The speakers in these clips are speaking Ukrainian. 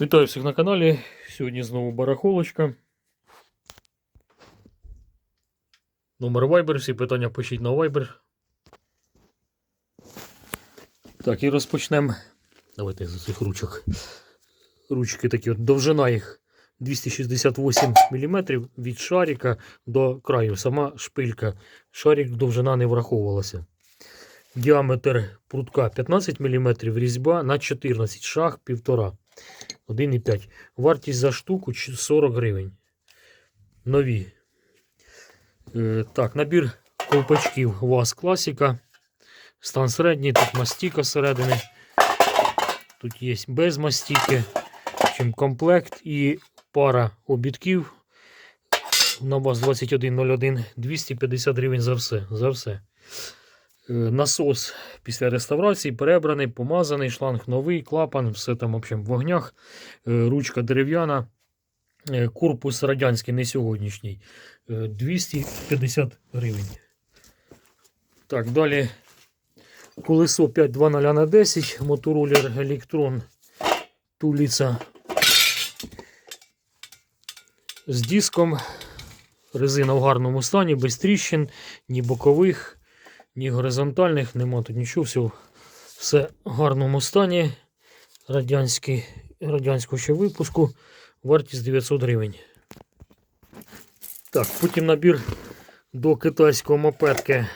Вітаю всіх на каналі. Сьогодні знову барахолочка. Номер Viber, всі питання пишіть на Viber. Так, і розпочнемо. Давайте з цих ручок. Ручки такі от довжина їх 268 мм від шарика до краю. Сама шпилька. Шарик довжина не враховувалася. Діаметр прутка 15 мм, різьба на 14 шаг 1,5. 1,5. Вартість за штуку 40 гривень. Нові. Е, так, набір ковпачків ВАЗ Класіка. Стан середній, тут мастіка зсередини. Тут є без мастіки. Чим комплект і пара обідків. На ВАЗ 2101 250 гривень за все. За все. Е, Насос після реставрації перебраний, помазаний, шланг новий, клапан, все там в общем, в вогнях, Е, ручка дерев'яна, Е, корпус радянський, не сьогоднішній. Е, 250 гривень. Так, далі колесо 520 на 10, мотороллер Electron туліца з диском. Резина в гарному стані, без тріщин, ні бокових ні горизонтальних, нема тут нічого, все, все в гарному стані. Радянського ще випуску. Вартість 900 гривень. Так, потім набір до китайського мопедки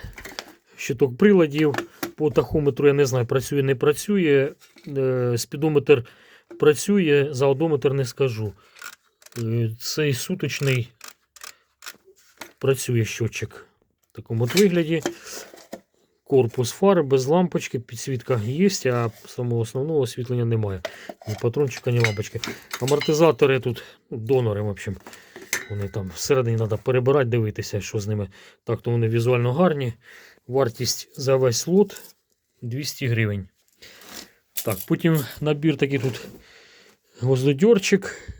щиток приладів. По тахометру я не знаю, працює, не працює. Е, Спідометр працює, за одометр не скажу. Е, Цей суточний працює щотчик такому от вигляді корпус фари без лампочки, підсвітка є, а самого основного освітлення немає. Ні патрончика, ні лампочки. Амортизатори тут донори, в общем. Вони там всередині треба перебирати, дивитися, що з ними. Так, то вони візуально гарні. Вартість за весь лот 200 гривень. Так, потім набір такий тут гвоздодьорчик,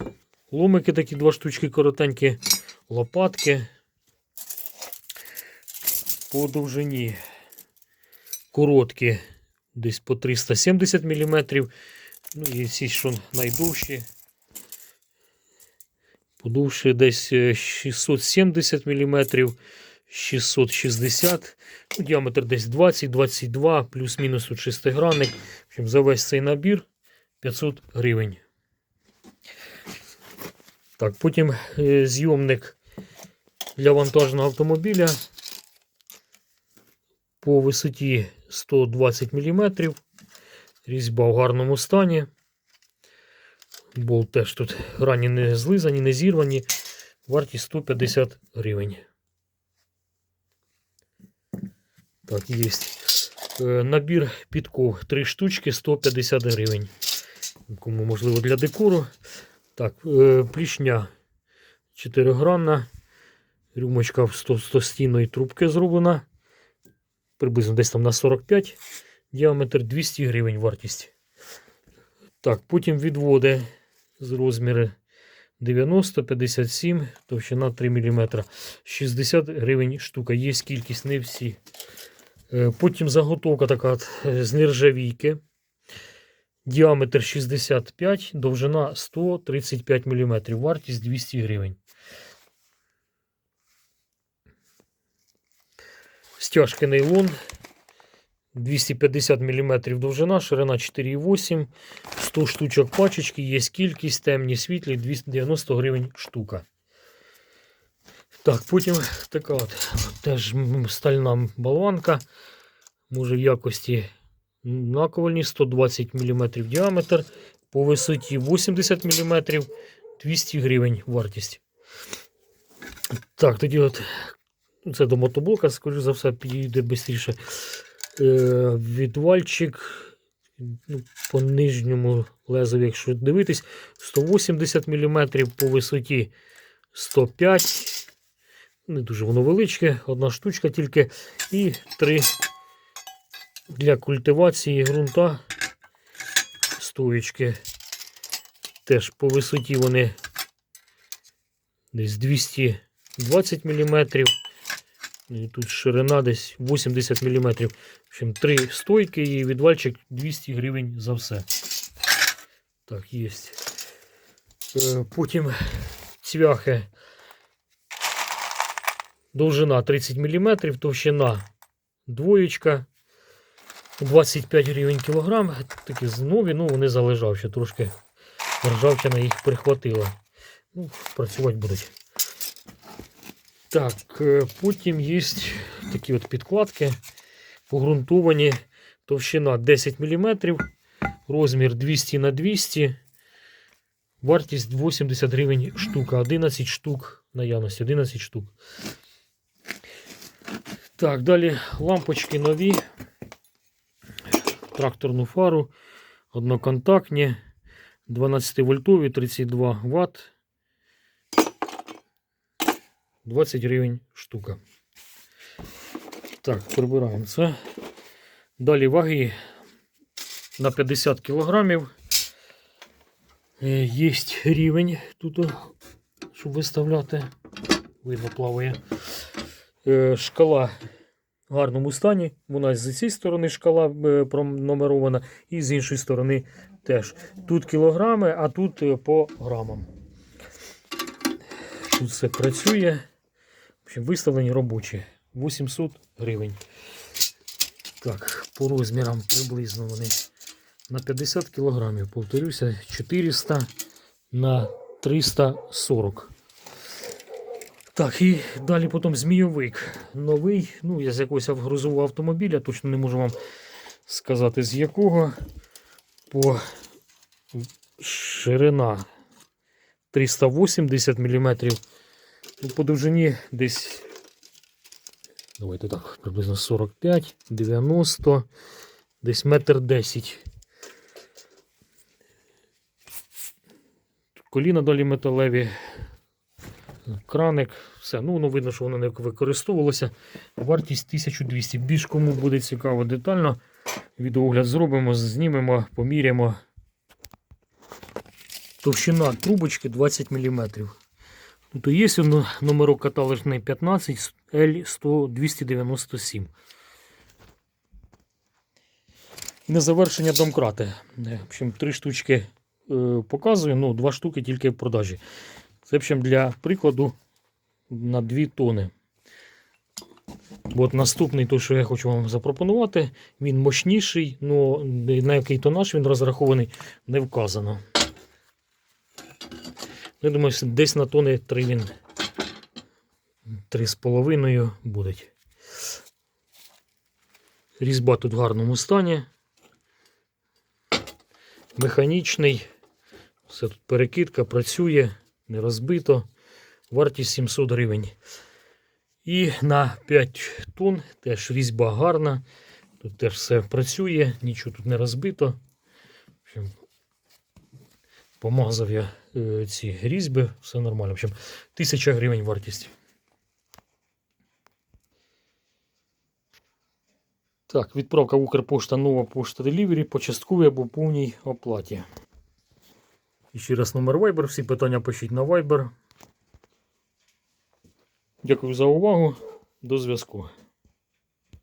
ломики такі два штучки коротенькі, лопатки. По довжині короткі, десь по 370 мм. Ну і ці, що найдовші. Подовші десь е, 670 мм, 660 ну, Діаметр десь 20-22, плюс-мінус тут шестигранник. В общем, за весь цей набір 500 гривень. Так, потім е, зйомник для вантажного автомобіля по висоті 120 мм. Різьба в гарному стані. Болт теж тут рані не злизані, не зірвані. Вартість 150 гривень. Так, є. Е, Набір підков 3 штучки 150 гривень. Кому можливо для декору. Так, е, плішня 4-гранна. Рюмочка в 100 100 трубки зроблена приблизно десь там на 45, діаметр 200 гривень вартість. Так, потім відводи з розміри 90, 57, товщина 3 мм. 60 гривень штука. Є кількість, не всі. Е, Потім заготовка така е, з нержавійки. Діаметр 65, довжина 135 мм. Вартість 200 гривень. Стяжки нейлон 250 мм довжина, ширина 4,8, 100 штучок пачечки, є кількість, темні світлі, 290 гривень штука. Так, потім така от теж стальна болванка. Може в якості наковальні 120 мм діаметр, по висоті 80 мм, 200 гривень вартість. Так, тоді от це до мотоблока, скоріш за все, підійде швидше. Е, відвальчик ну, по нижньому лезові, якщо дивитись, 180 мм по висоті 105 Не дуже воно величке, одна штучка тільки. І три для культивації ґрунта стоїчки. Теж по висоті вони десь 220 мм. І тут ширина десь 80 мм. В общем, три стойки і відвальчик 200 гривень за все. Так, є. Е, Потім цвяхи. Довжина 30 мм, товщина двоєчка. 25 гривень кілограм. Такі нові, ну вони залежав ще трошки. Ржавчина їх прихватила. Ну, працювати будуть. Так, е, потім є такі от підкладки. Погрунтовані. Товщина 10 мм, розмір 200 на 200 Вартість 80 гривень штука, 11 штук наявності, 11 штук. Так, далі лампочки нові. Тракторну фару, одноконтактні, 12 вольтові, 32 Вт. 20 гривень штука. Так, прибираємо це. Далі ваги на 50 кілограмів. Е, Є рівень тут, щоб виставляти. Видно, плаває. Е, Шкала в гарному стані. Вона з цієї сторони шкала е, пронумерована, і з іншої сторони теж. Тут кілограми, а тут по грамам. Тут все працює. Общем, виставлені робочі. 800 гривень. Так, по розмірам приблизно вони на 50 кілограмів. Повторюся, 400 на 340. Так, і далі потім змійовик. Новий, ну, я з якогось грузового автомобіля, точно не можу вам сказати з якого. По ширина 380 мм. По довжині десь. Давайте так, приблизно 45, 90, десь метр 10. Коліна далі металеві, краник, все. Ну, воно видно, що воно не використовувалося. Вартість 1200. Більш кому буде цікаво детально. Відеогляд зробимо, знімемо, поміряємо. Товщина трубочки 20 мм. Тут є воно номерок каталожний 15 L100-297. На завершення домкрати. В общем, три штучки е, показую, ну, два штуки тільки в продажі. Це в общем, для прикладу на 2 тони. От наступний, той, що я хочу вам запропонувати, він мощніший, але на який тонаж він розрахований, не вказано. Я думаю, десь на тони 3 він 3,5 буде. Різьба тут в гарному стані. Механічний. Все тут перекидка працює, не розбито. Вартість 700 гривень. І на 5 тонн теж різьба гарна. Тут теж все працює, нічого тут не розбито. Помазав я ці різьби, все нормально. В общем, 1000 гривень вартість. Так, відправка Укрпошта нова пошта Делівері по частковій або повній оплаті. І ще раз номер Viber. Всі питання пишіть на Viber. Дякую за увагу. До зв'язку.